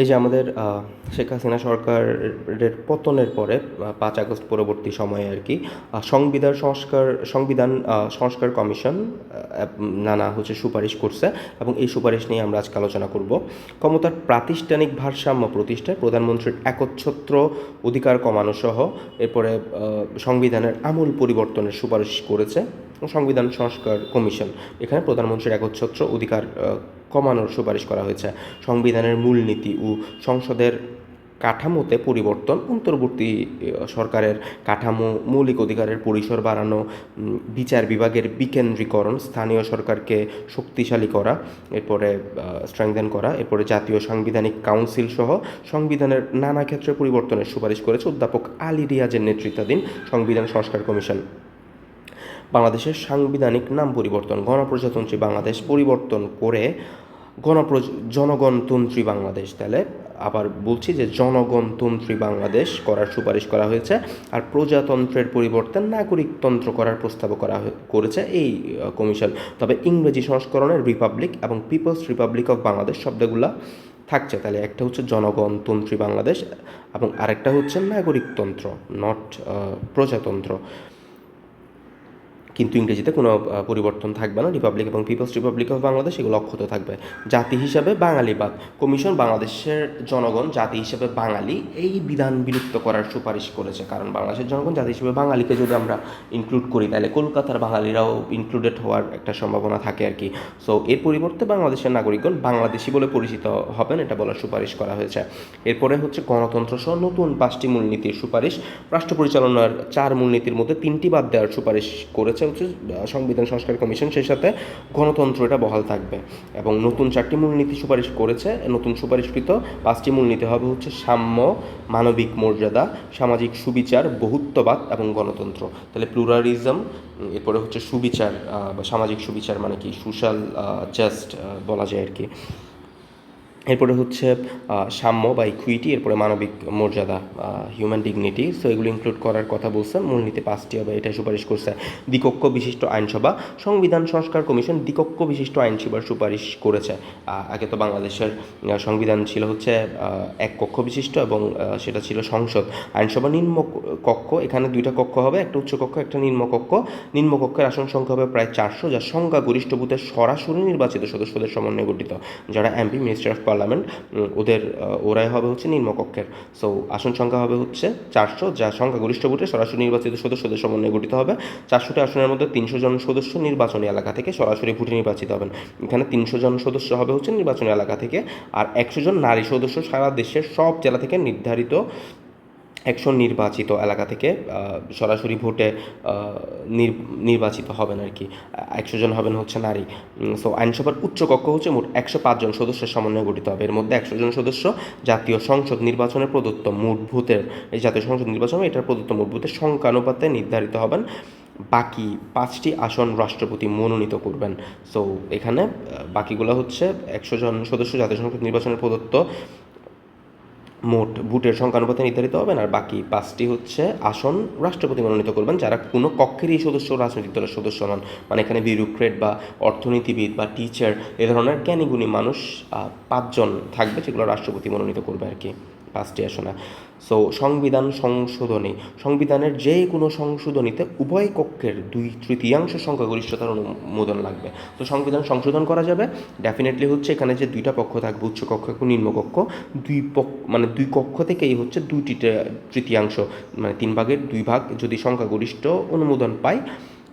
এই যে আমাদের শেখ হাসিনা সরকারের পতনের পরে পাঁচ আগস্ট পরবর্তী সময়ে আর কি সংবিধান সংস্কার সংবিধান সংস্কার কমিশন নানা হচ্ছে সুপারিশ করছে এবং এই সুপারিশ নিয়ে আমরা আজকে আলোচনা করব। ক্ষমতার প্রাতিষ্ঠানিক ভারসাম্য প্রতিষ্ঠায় প্রধানমন্ত্রীর একচ্ছত্র অধিকার কমানো সহ এরপরে সংবিধানের আমূল পরিবর্তনের সুপারিশ করেছে। সংবিধান সংস্কার কমিশন, এখানে প্রধানমন্ত্রীর একচ্ছত্র অধিকার কমানোর সুপারিশ করা হয়েছে। সংবিধানের মূলনীতি ও সংসদের কাঠামোতে পরিবর্তন, অন্তর্বর্তী সরকারের কাঠামো, মৌলিক অধিকারের পরিসর বাড়ানো বিচার বিভাগের বিকেন্দ্রীকরণ, স্থানীয় সরকারকে শক্তিশালী করা, এরপরে স্ট্রেংথেন করা, এরপরে জাতীয় সাংবিধানিক কাউন্সিল সহ সংবিধানের নানা ক্ষেত্রে পরিবর্তনের সুপারিশ করেছে অধ্যাপক আলী রিয়াজের নেতৃত্বাধীন সংবিধান সংস্কার কমিশন। বাংলাদেশের সাংবিধানিক নাম পরিবর্তন, গণপ্রজাতন্ত্রী বাংলাদেশ পরিবর্তন করে গণপ্রজ, জনগণতন্ত্রী বাংলাদেশ তাহলে আবার বলছি যে জনগণতন্ত্রী বাংলাদেশ করার সুপারিশ করা হয়েছে আর প্রজাতন্ত্রের পরিবর্তে নাগরিকতন্ত্র করার প্রস্তাব করা করেছে এই কমিশন। তবে ইংরেজি সংস্করণের রিপাবলিক এবং পিপলস রিপাবলিক অফ বাংলাদেশ শব্দগুলা থাকছে। তাহলে একটা হচ্ছে জনগণতন্ত্রী বাংলাদেশ এবং আরেকটা হচ্ছে নাগরিকতন্ত্র নট প্রজাতন্ত্র। কিন্তু ইংরেজিতে কোনো পরিবর্তন থাকবে না। রিপাবলিক এবং পিপলস রিপাবলিক অফ বাংলাদেশ এগুলো অক্ষত থাকবে। জাতি হিসাবে বাঙালিবাদ কমিশন বাংলাদেশের জনগণ জাতি হিসাবে বাঙালি, এই বিধান বিলুপ্ত করার সুপারিশ করেছে। কারণ বাংলাদেশের জনগণ জাতি হিসেবে বাঙালিকে যদি আমরা ইনক্লুড করি, তাহলে কলকাতার বাঙালিরাও ইনক্লুডেড হওয়ার একটা সম্ভাবনা থাকে আর কি। সো এর পরিবর্তে বাংলাদেশের নাগরিকগণ বাংলাদেশি বলে পরিচিত হবেন, এটা বলার সুপারিশ করা হয়েছে। এরপরে হচ্ছে গণতন্ত্র সহ নতুন পাঁচটি মূলনীতির সুপারিশ। রাষ্ট্র পরিচালনার চার মূলনীতির মধ্যে তিনটি বাদ দেওয়ার সুপারিশ করেছে হচ্ছে সংবিধান সংস্কার কমিশন, সেই সাথে গণতন্ত্র এটা বহাল থাকবে। এবং নতুন চারটি মূলনীতি সুপারিশ করেছে, নতুন সুপারিশকৃত পাঁচটি মূলনীতি হবে হচ্ছে সাম্য, মানবিক মর্যাদা, সামাজিক সুবিচার, বহুত্ববাদ এবং গণতন্ত্র। তাহলে প্লুরালিজম এরপরে হচ্ছে সুবিচার বা সামাজিক সুবিচার মানে কি? সোশ্যাল জাস্ট বলা যায় আর কি। এরপরে হচ্ছে সাম্য বা ইকুইটি এরপরে মানবিক মর্যাদা হিউম্যান ডিগনিটি সো এগুলো ইনক্লুড করার কথা বলছেন। মূলনীতি পাঁচটি হবে এটা সুপারিশ করছে দ্বিকক্ষ বিশিষ্ট আইনসভা। সংবিধান, সংস্কার কমিশন দ্বিকক্ষ বিশিষ্ট আইনসভার সুপারিশ করেছে। আগে তো বাংলাদেশের সংবিধান ছিল হচ্ছে এক কক্ষ বিশিষ্ট এবং সেটা ছিল সংসদ। আইনসভা নিম্ন কক্ষ, এখানে দুইটা কক্ষ হবে, একটা উচ্চ কক্ষ, একটা নিম্ন কক্ষ। নিম্ন কক্ষের আসন সংখ্যা হবে প্রায় চারশো, যা সংখ্যা গরিষ্ঠ বুথের সরাসরি নির্বাচিত সদস্যদের সমন্বয়ে গঠিত, যারা এমপি মিনিস্টার অফ পার্লামেন্ট ওদের ওরাই হবে হচ্ছে নিম্নকক্ষের। সো আসন সংখ্যা হবে হচ্ছে চারশো যা সংখ্যা গরিষ্ঠ ভোটে সরাসরি নির্বাচিত সদস্যদের সমন্বয়ে গঠিত হবে। চারশোটি আসনের মধ্যে তিনশো জন সদস্য নির্বাচনী এলাকা থেকে সরাসরি ভোটে নির্বাচিত হবেন। এখানে তিনশো জন সদস্য হবে হচ্ছে নির্বাচনী এলাকা থেকে, আর একশো জন নারী সদস্য সারা দেশের সব জেলা থেকে নির্ধারিত একশো নির্বাচিত এলাকা থেকে সরাসরি ভোটে নির- নির্বাচিত হবেন আর কি। একশো জন হবেন হচ্ছে নারী। সো আইনসভার উচ্চকক্ষ হচ্ছে মোট একশো পাঁচজন সদস্যের সমন্বয়ে গঠিত হবে। এর মধ্যে একশো জন সদস্য জাতীয় সংসদ নির্বাচনে প্রদত্ত মোট ভোটের, এই জাতীয় সংসদ নির্বাচনে এটার প্রদত্ত মোট ভোটের সংখ্যানুপাতে নির্ধারিত হবেন। বাকি পাঁচটি আসন রাষ্ট্রপতি মনোনীত করবেন। সো এখানে বাকিগুলো হচ্ছে একশো জন সদস্য জাতীয় সংসদ নির্বাচনে প্রদত্ত মোট ভোটের সংখ্যানুপাতে নির্ধারিত হবেন আর বাকি পাঁচটি হচ্ছে আসন রাষ্ট্রপতি মনোনীত করবেন, যারা কোনো কক্ষেরই সদস্য, রাজনৈতিক দলের সদস্য নন। মানে এখানে বিউরোক্রেট বা অর্থনীতিবিদ বা টিচার এ ধরনের জ্ঞানীগুণী মানুষ পাঁচজন থাকবে, যেগুলো রাষ্ট্রপতি মনোনীত করবে আর কি। পাঁচটি আসনে। সো সংবিধান সংশোধনী। সংবিধানের যে কোনো সংশোধনীতে উভয় কক্ষের দুই তৃতীয়াংশ সংখ্যাগরিষ্ঠতার অনুমোদন লাগবে। তো, সংবিধান সংশোধন করা যাবে। ডেফিনেটলি হচ্ছে এখানে যে দুইটা পক্ষ থাকবে, উচ্চ কক্ষ এবং নিম্ন কক্ষ। দুই পক্ষ মানে দুই কক্ষ থেকেই হচ্ছে দুইটি তৃতীয়াংশ মানে তিন ভাগের দুই ভাগ যদি সংখ্যাগরিষ্ঠ অনুমোদন পায়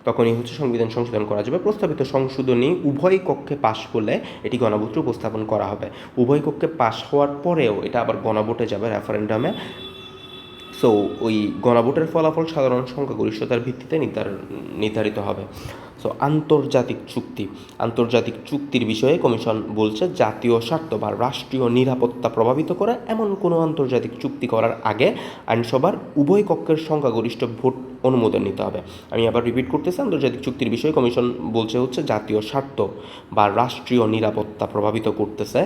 তখনই হচ্ছে সংবিধান সংশোধন করা যাবে। প্রস্তাবিত সংশোধনী উভয় কক্ষে পাশ করলে এটি গণভোটে উপস্থাপন করা হবে। উভয় কক্ষে পাশ হওয়ার পরেও এটা আবার গণভোটে যাবে রেফারেন্ডামে সো ওই গণভোটের ফলাফল সাধারণ সংখ্যাগরিষ্ঠতার ভিত্তিতে নির্ধার- নির্ধারিত হবে। সো আন্তর্জাতিক চুক্তি। আন্তর্জাতিক চুক্তির বিষয়ে কমিশন বলছে জাতীয় স্বার্থ বা রাষ্ট্রীয় নিরাপত্তা প্রভাবিত করে এমন কোনো আন্তর্জাতিক চুক্তি করার আগে আইনসভার উভয় কক্ষের সংখ্যাগরিষ্ঠ ভোট অনুমোদন নিতে হবে। আমি আবার রিপিট করতেছি, আন্তর্জাতিক চুক্তির বিষয়ে কমিশন বলছে হচ্ছে জাতীয় স্বার্থ বা রাষ্ট্রীয় নিরাপত্তা প্রভাবিত করতেছে।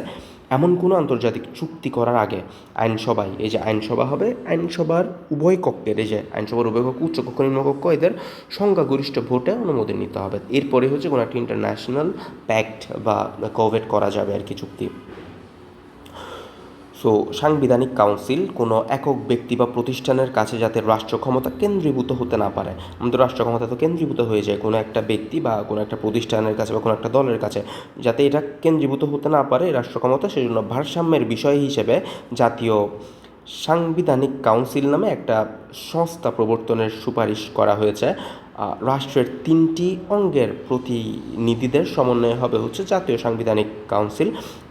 এমন কোনো আন্তর্জাতিক চুক্তি করার আগে আইনসভায়, এই যে আইনসভা হবে, আইনসভার উভয় কক্ষের, এই যে আইনসভার উভয় কক্ষ উচ্চকক্ষ নিম্নকক্ষ এদের সংখ্যাগরিষ্ঠ ভোটে অনুমোদন নিতে হবে। এরপরে হচ্ছে কোনো একটা ইন্টারন্যাশনাল প্যাক্ট বা কোভেট করা যাবে আর কি চুক্তি। সো সাংবিধানিক কাউন্সিল কোনো একক ব্যক্তি বা প্রতিষ্ঠানের কাছে যাতে রাষ্ট্র ক্ষমতা কেন্দ্রীভূত হতে না পারে, আমাদের রাষ্ট্র ক্ষমতা তো কেন্দ্রীভূত হয়ে যায় কোনো একটা ব্যক্তি বা কোনো একটা প্রতিষ্ঠানের কাছে বা কোনো একটা দলের কাছে, যাতে এটা কেন্দ্রীভূত হতে না পারে রাষ্ট্র ক্ষমতা সেই জন্য ভারসাম্যের বিষয় হিসেবে জাতীয় সাংবিধানিক কাউন্সিল নামে একটা সংস্থা প্রবর্তনের সুপারিশ করা হয়েছে। রাষ্ট্রের তিনটি অঙ্গের প্রতিনিধিদের সমন্বয়ে হবে হচ্ছে জাতীয় সাংবিধানিক কাউন্সিল,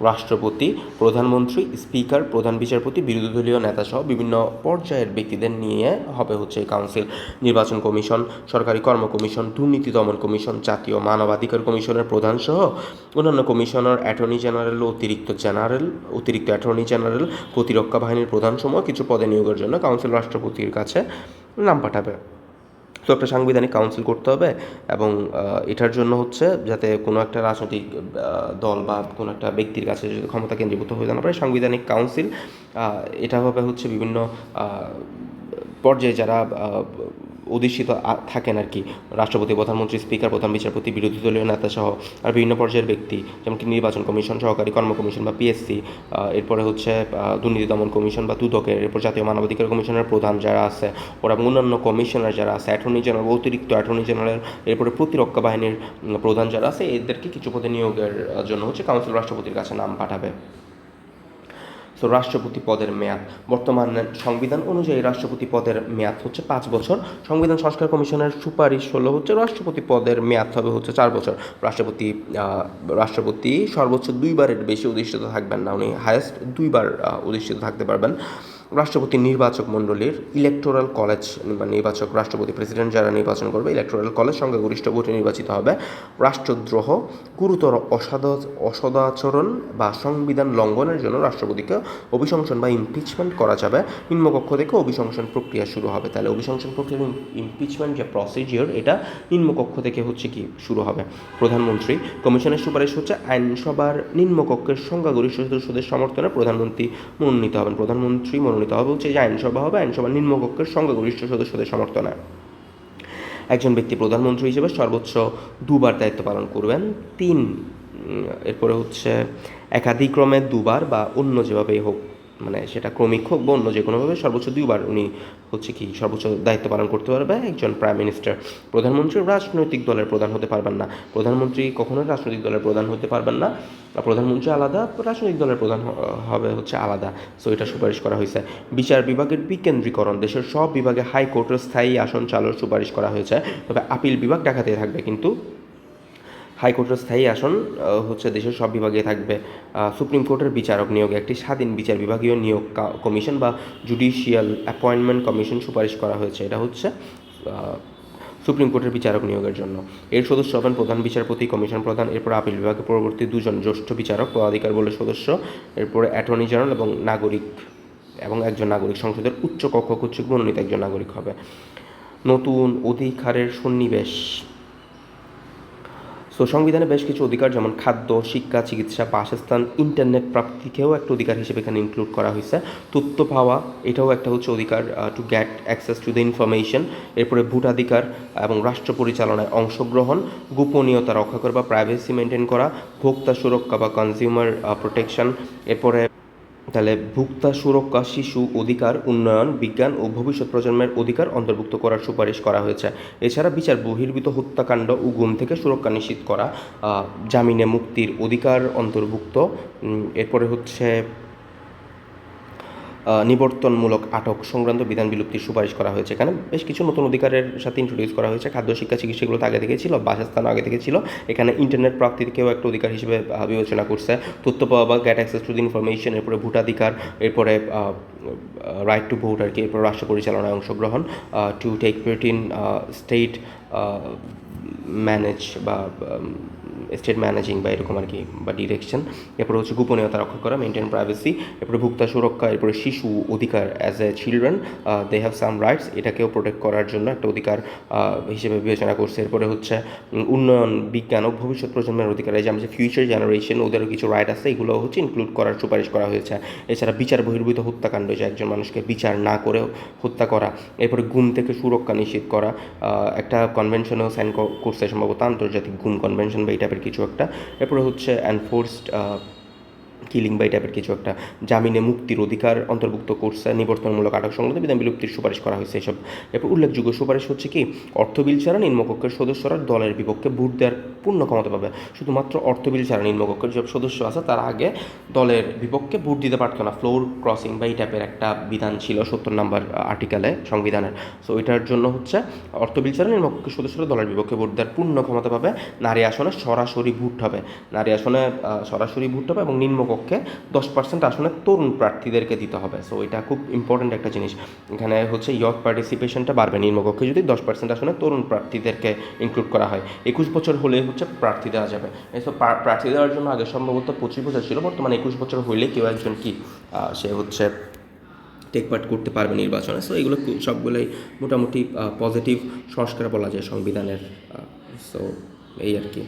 রাষ্ট্রপতি, প্রধানমন্ত্রী, স্পিকার, প্রধান বিচারপতি, বিরোধী দলীয় নেতাসহ বিভিন্ন পর্যায়ের ব্যক্তিদের নিয়ে হবে হচ্ছে এই কাউন্সিল। নির্বাচন কমিশন, সরকারি কর্ম কমিশন, দুর্নীতি দমন কমিশন, জাতীয় মানবাধিকার কমিশনের প্রধান সহ অন্যান্য কমিশনার, অ্যাটর্নি জেনারেল, অতিরিক্ত জেনারেল, অতিরিক্ত অ্যাটর্নি জেনারেল, প্রতিরক্ষা বাহিনীর প্রধান প্রধানসমূহ কিছু পদে নিয়োগের জন্য কাউন্সিল রাষ্ট্রপতির কাছে নাম পাঠাবে। তো একটা সাংবিধানিক কাউন্সিল করতে হবে এবং এটার জন্য হচ্ছে যাতে কোনো একটা রাজনৈতিক দল বা কোনো একটা ব্যক্তির কাছে যদি ক্ষমতা কেন্দ্রীভূত হয়ে না পারে সাংবিধানিক কাউন্সিল এটা হবে হচ্ছে বিভিন্ন পর্যায়ে যারা অধিষ্ঠিত থাকেন আর কি। রাষ্ট্রপতি, প্রধানমন্ত্রী, স্পিকার, প্রধান বিচারপতি, বিরোধী দলীয় নেতা সহ আর বিভিন্ন পর্যায়ের ব্যক্তি, যেমন কি নির্বাচন কমিশন, সহকারী কর্ম কমিশন বা পিএসসি এরপরে হচ্ছে দুর্নীতি দমন কমিশন বা দুদকের, এরপর জাতীয় মানবাধিকার কমিশনের প্রধান যারা আছে, ওরা অন্যান্য কমিশনার যারা আছে অ্যাটর্নি জেনারেল অতিরিক্ত অ্যাটর্নি জেনারেল এরপরে প্রতিরক্ষা বাহিনীর প্রধান যারা আছে, এদেরকে কিছু পদে নিয়োগের জন্য হচ্ছে কাউন্সিল রাষ্ট্রপতির কাছে নাম পাঠাবে। সো রাষ্ট্রপতি পদের মেয়াদ। বর্তমান সংবিধান অনুযায়ী রাষ্ট্রপতি পদের মেয়াদ হচ্ছে পাঁচ বছর। সংবিধান সংস্কার কমিশনের সুপারিশ হলো হচ্ছে, রাষ্ট্রপতি পদের মেয়াদ হবে হচ্ছে চার বছর। রাষ্ট্রপতি রাষ্ট্রপতি সর্বোচ্চ দুইবারের বেশি অধিষ্ঠিত থাকবেন না, উনি হায়েস্ট দুইবার অধিষ্ঠিত থাকতে পারবেন। রাষ্ট্রপতি নির্বাচক মণ্ডলীর ইলেকটোরাল কলেজ বা নির্বাচক রাষ্ট্রপতি প্রেসিডেন্ট যারা নির্বাচন করবে ইলেকটোরাল কলেজ সংখ্যাগরিষ্ঠ ভোটে নির্বাচিত হবে। রাষ্ট্রদ্রোহ, গুরুতর অসাদা অসদাচরণ বা সংবিধান লঙ্ঘনের জন্য রাষ্ট্রপতিকে অভিশংসন বা ইমপিচমেন্ট করা যাবে। নিম্নকক্ষ থেকে অভিশংসন প্রক্রিয়া শুরু হবে। তাহলে অভিশংসন প্রক্রিয়া ইমপিচমেন্ট যে প্রসিজিওর এটা নিম্নকক্ষ থেকে হচ্ছে কি? শুরু হবে। প্রধানমন্ত্রী, কমিশনের সুপারিশ হচ্ছে আইনসভার নিম্নকক্ষের সংখ্যাগরিষ্ঠ সদস্যদের সমর্থনে প্রধানমন্ত্রী মনোনীত হবেন। প্রধানমন্ত্রী মনোনীত হবে হচ্ছে যে আইনসভা হবে, আইনসভার নিম্নকক্ষের সংখ্যাগরিষ্ঠ সদস্যদের সমর্থনে। একজন ব্যক্তি প্রধানমন্ত্রী হিসেবে সর্বোচ্চ দুবার দায়িত্ব পালন করবেন। তিন এরপরে হচ্ছে একাধিক্রমে দুবার বা অন্য যেভাবেই হোক। মানে সেটা ক্রমিক হোক বা অন্য যে কোনোভাবে, সর্বোচ্চ দুইবার উনি হচ্ছে কি সর্বোচ্চ দায়িত্ব পালন করতে পারবে একজন প্রাইম মিনিস্টার প্রধানমন্ত্রী রাজনৈতিক দলের প্রধান হতে পারবেন না। প্রধানমন্ত্রী কখনোই রাজনৈতিক দলের প্রধান হতে পারবেন না। প্রধানমন্ত্রী আলাদা, রাজনৈতিক দলের প্রধান হবে হচ্ছে আলাদা। সো এটা সুপারিশ করা হয়েছে। বিচার বিভাগের বিকেন্দ্রীকরণ, দেশের সব বিভাগে হাইকোর্টের স্থায়ী আসন চালুর সুপারিশ করা হয়েছে। তবে আপিল বিভাগ ঢাকাতেই থাকবে কিন্তু হাইকোর্টের স্থায়ী আসন হচ্ছে দেশের সব বিভাগে থাকবে। সুপ্রিম কোর্টের বিচারক নিয়োগে একটি স্বাধীন বিচার বিভাগীয় নিয়োগ কমিশন বা জুডিশিয়াল অ্যাপয়েন্টমেন্ট কমিশন সুপারিশ করা হয়েছে। এটা হচ্ছে সুপ্রিম কোর্টের বিচারক নিয়োগের জন্য। এর সদস্য হবেন প্রধান বিচারপতি, কমিশন প্রধান, এরপর আপিল বিভাগের পরবর্তী দুজন জ্যেষ্ঠ বিচারক, পদাধিকার বলে সদস্য, এরপরে অ্যাটর্নি জেনারেল এবং নাগরিক এবং একজন নাগরিক। সংসদের উচ্চ কক্ষ কর্তৃক মনোনীত একজন নাগরিক হবে। নতুন অধিকারের সন্নিবেশ। সো সংবিধানে বেশ কিছু অধিকার, যেমন খাদ্য, শিক্ষা, চিকিৎসা, বাসস্থান ইন্টারনেট প্রাপ্তিকেও একটা অধিকার হিসেবে এখানে ইনক্লুড করা হয়েছে। তথ্য পাওয়া, এটাও একটা হচ্ছে অধিকার to get access to the information এরপরে ভোটাধিকার এবং রাষ্ট্র পরিচালনায় অংশগ্রহণ, গোপনীয়তা রক্ষা করা বা প্রাইভেসি মেনটেন করা, ভোক্তা সুরক্ষা বা কনজিউমার প্রোটেকশন এরপরে তাহলে ভুক্তা সুরক্ষা, শিশু অধিকার, উন্নয়ন, বিজ্ঞান ও ভবিষ্যৎ প্রজন্মের অধিকার অন্তর্ভুক্ত করার সুপারিশ করা হয়েছে। এছাড়া বিচার, বহির্ভূত হত্যাকাণ্ড ও গুম থেকে সুরক্ষা নিশ্চিত করা জামিনে মুক্তির অধিকার অন্তর্ভুক্ত এরপরে হচ্ছে নিবর্তনমূলক আটক সংক্রান্ত বিধান বিলুপ্তির সুপারিশ করা হয়েছে এখানে। বেশ কিছু নতুন অধিকারের সাথে ইন্ট্রোডিউস করা হয়েছে। খাদ্য, শিক্ষা, চিকিৎসাগুলো আগে থেকে ছিল, বাসস্থান আগে থেকে ছিল। এখানে ইন্টারনেট প্রাপ্তিকেও একটা অধিকার হিসেবে বিবেচনা করছে। তথ্য পাওয়া বা get access to the information এরপরে ভোটাধিকার, এরপরে রাইট টু ভোট আর কি, এরপর রাষ্ট্র পরিচালনায় অংশগ্রহণ to take part in state manage বা স্টেট ম্যানেজিং বা এরকম আর কি বা ডিরেকশন এরপরে হচ্ছে গোপনীয়তা রক্ষা করা মেনটেন প্রাইভেসি এরপরে ভোক্তা সুরক্ষা, এরপরে শিশু অধিকার as a children they have some rights এটাকেও প্রোটেক্ট করার জন্য একটা অধিকার হিসেবে বিবেচনা করছে। এরপরে হচ্ছে উন্নয়ন, বিজ্ঞান ও ভবিষ্যৎ প্রজন্মের অধিকার। এই যে আমাদের ফিউচার জেনারেশন ওদেরও কিছু রাইট আছে এগুলো হচ্ছে ইনক্লুড করার সুপারিশ করা হয়েছে। এছাড়া বিচার বহির্ভূত হত্যাকাণ্ড, যে একজন মানুষকে বিচার না করে হত্যা করা, এরপরে গুম থেকে সুরক্ষা নিশ্চিত করা একটা কনভেনশনেও সাইন করছে সম্ভবত আন্তর্জাতিক গুম কনভেনশন বা এই টাইপের কিছু একটা। এরপরে হচ্ছে এনফোর্সড কিলিং বা এই টাইপের কিছু একটা জামিনে মুক্তির অধিকার অন্তর্ভুক্ত করছে নিবর্তনমূলক আটক সংক্রান্ত বিধান বিলুপ্তির সুপারিশ করা হয়েছে এসব। এরপর উল্লেখযোগ্য সুপারিশ হচ্ছে কি, অর্থ বিল ছাড়া নিম্নকক্ষের সদস্যরা দলের বিপক্ষে ভোট দেওয়ার পূর্ণ ক্ষমতা পাবে। শুধুমাত্র অর্থ বিল ছাড়া নিম্নকক্ষের যেসব সদস্য আছে, তারা আগে দলের বিপক্ষে ভোট দিতে পারতো না। ফ্লোর ক্রসিং বা এই টাইপের একটা বিধান ছিল সত্তর নাম্বার আর্টিকেলে সংবিধানের। সো এটার জন্য হচ্ছে অর্থ বিল ছাড়া নিম্নকক্ষের সদস্যরা দলের বিপক্ষে ভোট দেওয়ার পূর্ণ ক্ষমতা পাবে। নারী আসনে সরাসরি ভোট হবে। নারী আসনে সরাসরি ভোট হবে এবং নিম্নকক্ষে দশ পার্সেন্ট আসনে তরুণ প্রার্থীদেরকে দিতে হবে। সো এটা খুব ইম্পর্ট্যান্ট একটা জিনিস। এখানে হচ্ছে ইয়থ পার্টিসিপেশনটা বাড়বে। নিম্নকক্ষে যদি দশ পার্সেন্ট আসনে তরুণ প্রার্থীদেরকে ইনক্লুড করা হয়। একুশ বছর হলে হচ্ছে প্রার্থী দেওয়া যাবে। এসব প্রার্থী দেওয়ার জন্য আগে সম্ভবত পঁচিশ বছর ছিল। বর্তমানে একুশ বছর হইলে কেউ একজন কি সে হচ্ছে টেক পার্ট করতে পারবে নির্বাচনে। সো এগুলো সবগুলোই মোটামুটি পজিটিভ সংস্কার বলা যায় সংবিধানের সো এই আর কি।